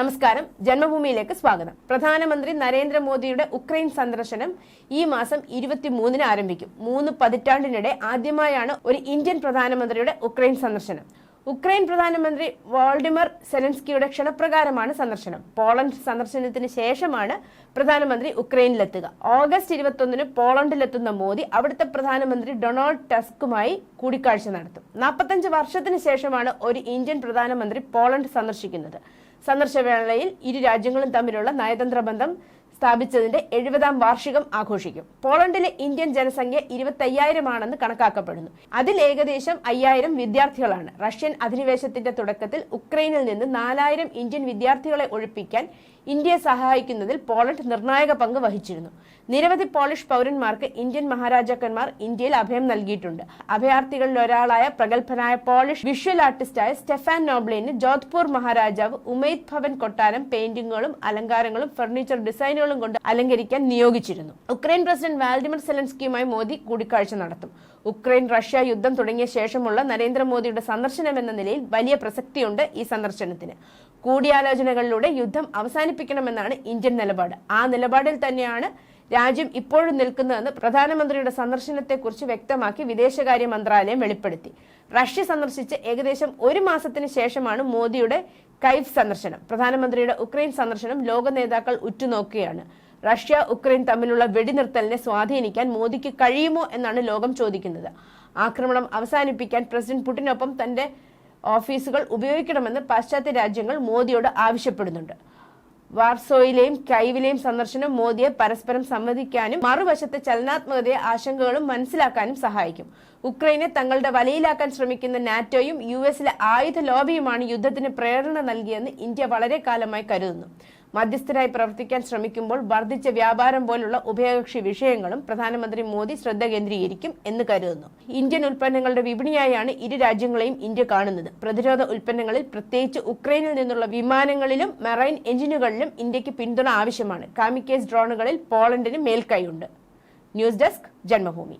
നമസ്കാരം. ജന്മഭൂമിയിലേക്ക് സ്വാഗതം. പ്രധാനമന്ത്രി നരേന്ദ്രമോദിയുടെ ഉക്രൈൻ സന്ദർശനം ഈ മാസം ഇരുപത്തിമൂന്നിന് ആരംഭിക്കും. മൂന്ന് പതിറ്റാണ്ടിനിടെ ആദ്യമായാണ് ഒരു ഇന്ത്യൻ പ്രധാനമന്ത്രിയുടെ ഉക്രൈൻ സന്ദർശനം. ഉക്രൈൻ പ്രധാനമന്ത്രി വോൾഡിമർ സെലൻസ്കിയുടെ ക്ഷണപ്രകാരമാണ് സന്ദർശനം. പോളണ്ട് സന്ദർശനത്തിന് ശേഷമാണ് പ്രധാനമന്ത്രി ഉക്രൈനിലെത്തുക. ഓഗസ്റ്റ് ഇരുപത്തൊന്നിന് പോളണ്ടിലെത്തുന്ന മോദി അവിടുത്തെ പ്രധാനമന്ത്രി ഡൊണാൾഡ് ടസ്കുമായി കൂടിക്കാഴ്ച നടത്തും. നാൽപ്പത്തഞ്ച് വർഷത്തിന് ശേഷമാണ് ഒരു ഇന്ത്യൻ പ്രധാനമന്ത്രി പോളണ്ട് സന്ദർശിക്കുന്നത്. സന്ദർശനവേളയിൽ ഇരു രാജ്യങ്ങളും തമ്മിലുള്ള നയതന്ത്ര ബന്ധം സ്ഥാപിച്ചതിന്റെ എഴുപതാം വാർഷികം ആഘോഷിക്കും. പോളണ്ടിലെ ഇന്ത്യൻ ജനസംഖ്യ ഇരുപത്തയ്യായിരം ആണെന്ന് കണക്കാക്കപ്പെടുന്നു. അതിൽ ഏകദേശം അയ്യായിരം വിദ്യാർത്ഥികളാണ്. റഷ്യൻ അധിനിവേശത്തിന്റെ തുടക്കത്തിൽ ഉക്രൈനിൽ നിന്ന് നാലായിരം ഇന്ത്യൻ വിദ്യാർത്ഥികളെ ഒഴിപ്പിക്കാൻ ഇന്ത്യയെ സഹായിക്കുന്നതിൽ പോളണ്ട് നിർണായക പങ്ക് വഹിച്ചിരുന്നു. നിരവധി പോളിഷ് പൗരന്മാർക്ക് ഇന്ത്യൻ മഹാരാജാക്കന്മാർ ഇന്ത്യയിൽ അഭയം നൽകിയിട്ടുണ്ട്. അഭയാർത്ഥികളിൽ ഒരാളായ പ്രഗത്ഭനായ പോളിഷ് വിഷ്വൽ ആർട്ടിസ്റ്റായ സ്റ്റെഫാൻ നോബ്ലിന് ജോധ്പൂർ മഹാരാജാവ് ഉമൈദ് ഭവൻ കൊട്ടാരം പെയിന്റിങ്ങുകളും അലങ്കാരങ്ങളും ഫർണിച്ചർ ഡിസൈനുകളും കൊണ്ട് അലങ്കരിക്കാൻ നിയോഗിച്ചിരുന്നു. ഉക്രൈൻ പ്രസിഡന്റ് വാൽഡിമർ സെലൻസ്കിയുമായി മോദി കൂടിക്കാഴ്ച നടത്തും. ഉക്രൈൻ റഷ്യ യുദ്ധം തുടങ്ങിയ ശേഷമുള്ള നരേന്ദ്രമോദിയുടെ സന്ദർശനം എന്ന നിലയിൽ വലിയ പ്രസക്തിയുണ്ട് ഈ സന്ദർശനത്തിന്. കൂടിയാലോചനകളിലൂടെ യുദ്ധം അവസാനിപ്പിക്കണമെന്നാണ് ഇന്ത്യൻ നിലപാട്. ആ നിലപാടിൽ തന്നെയാണ് രാജ്യം ഇപ്പോഴും നിൽക്കുന്നതെന്ന് പ്രധാനമന്ത്രിയുടെ സന്ദർശനത്തെക്കുറിച്ച് വ്യക്തമാക്കി വിദേശകാര്യ മന്ത്രാലയം വെളിപ്പെടുത്തി. റഷ്യ സന്ദർശിച്ച് ഏകദേശം ഒരു മാസത്തിന് ശേഷമാണ് മോദിയുടെ കൈഫ് സന്ദർശനം. പ്രധാനമന്ത്രിയുടെ ഉക്രൈൻ സന്ദർശനം ലോക നേതാക്കൾ ഉറ്റുനോക്കുകയാണ്. റഷ്യ ഉക്രൈൻ തമ്മിലുള്ള വെടിനിർത്തലിനെ സ്വാധീനിക്കാൻ മോദിക്ക് കഴിയുമോ എന്നാണ് ലോകം ചോദിക്കുന്നത്. ആക്രമണം അവസാനിപ്പിക്കാൻ പ്രസിഡന്റ് പുടിനൊപ്പം തന്റെ ഓഫീസുകൾ ഉപയോഗിക്കണമെന്ന് പാശ്ചാത്യ രാജ്യങ്ങൾ മോദിയോട് ആവശ്യപ്പെടുന്നുണ്ട്. വാർസോയിലെയും കൈവിലെയും സന്ദർശനം മോദിയെ പരസ്പരം സംവദിക്കാനും മറുവശത്തെ ചലനാത്മകതയെ ആശങ്കകളും മനസ്സിലാക്കാനും സഹായിക്കും. ഉക്രൈനെ തങ്ങളുടെ വലയിലാക്കാൻ ശ്രമിക്കുന്ന നാറ്റോയും യു എസിലെ ആയുധ ലോബിയുമാണ് യുദ്ധത്തിന് പ്രേരണ നൽകിയെന്ന് ഇന്ത്യ വളരെ കാലമായി കരുതുന്നു. മധ്യസ്ഥരായി പ്രവർത്തിക്കാൻ ശ്രമിക്കുമ്പോൾ വർദ്ധിച്ച വ്യാപാരം പോലുള്ള ഉഭയകക്ഷി വിഷയങ്ങളും പ്രധാനമന്ത്രി മോദി ശ്രദ്ധ കേന്ദ്രീകരിക്കും എന്ന് കരുതുന്നു. ഇന്ത്യൻ ഉൽപ്പന്നങ്ങളുടെ വിപണിയായാണ് ഇരു രാജ്യങ്ങളെയും ഇന്ത്യ കാണുന്നത്. പ്രതിരോധ ഉൽപ്പന്നങ്ങളിൽ പ്രത്യേകിച്ച് ഉക്രൈനിൽ നിന്നുള്ള വിമാനങ്ങളിലും മെറൈൻ എഞ്ചിനുകളിലും ഇന്ത്യയ്ക്ക് പിന്തുണ ആവശ്യമാണ്. കാമിക്കേസ് ഡ്രോണുകളിൽ പോളണ്ടിന് മേൽക്കൈയുണ്ട്. News desk Janmabhumi.